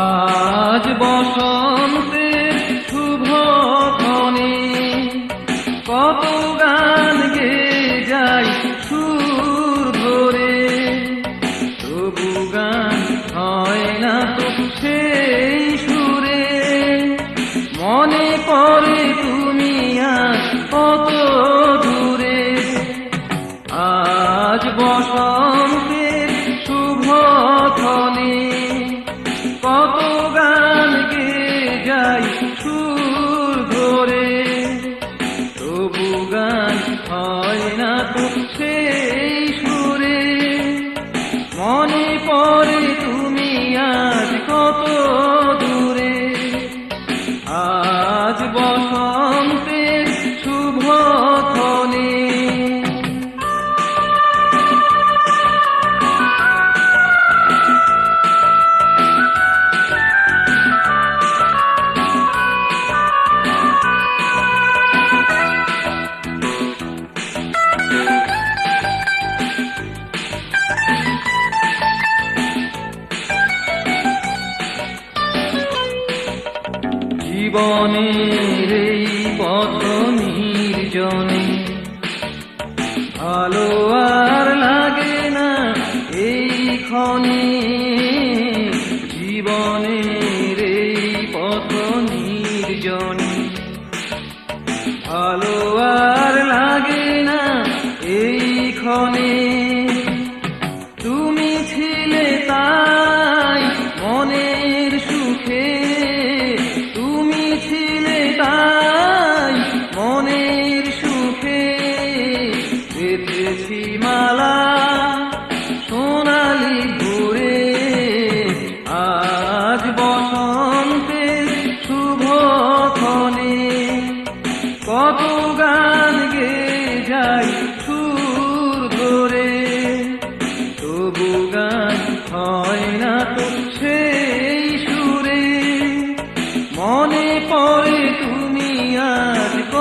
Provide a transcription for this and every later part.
আজ বসন্তের শুভ ক্ষণে কত গান গে যাই সুর ধরে। তবু গান হয় না তো সেই মনে আজ জীবনের এই পথ নির্জনে। ভালো আর লাগে না এই ক্ষণে। জীবনের এই পথ নির্জনে। ভালো আর লাগে না এই ক্ষণে।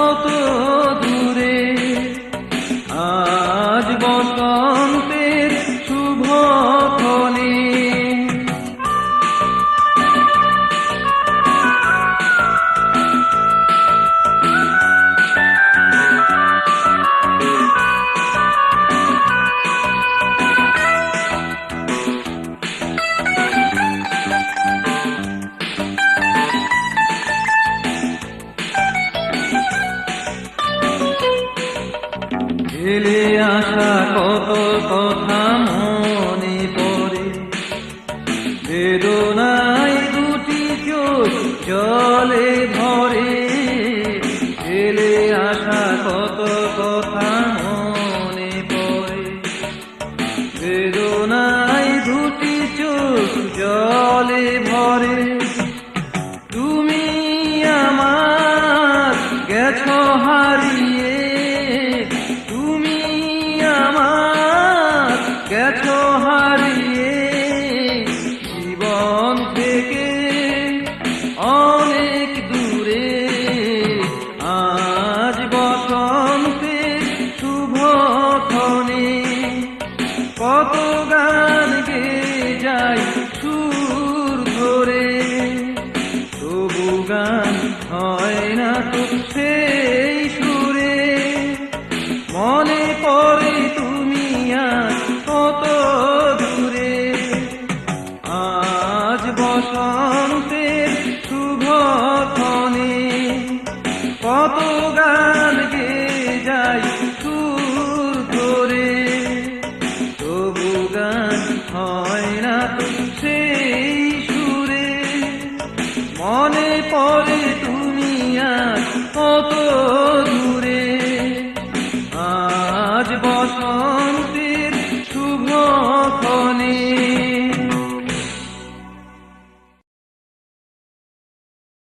আজ কত কথা মনে পড়ে। বেদনায় দুটি চোখ জলে ভরে। ফেলে আসা কত কথা মনে পড়ে। বেদনায় দুটি চোখ জলে ভরে। তুমি আমার গেছো হা কত গান গে যাই সুর ধরে। তবু গান হয় না তো পরে তুমি কত দূরে? আজ বসন্তে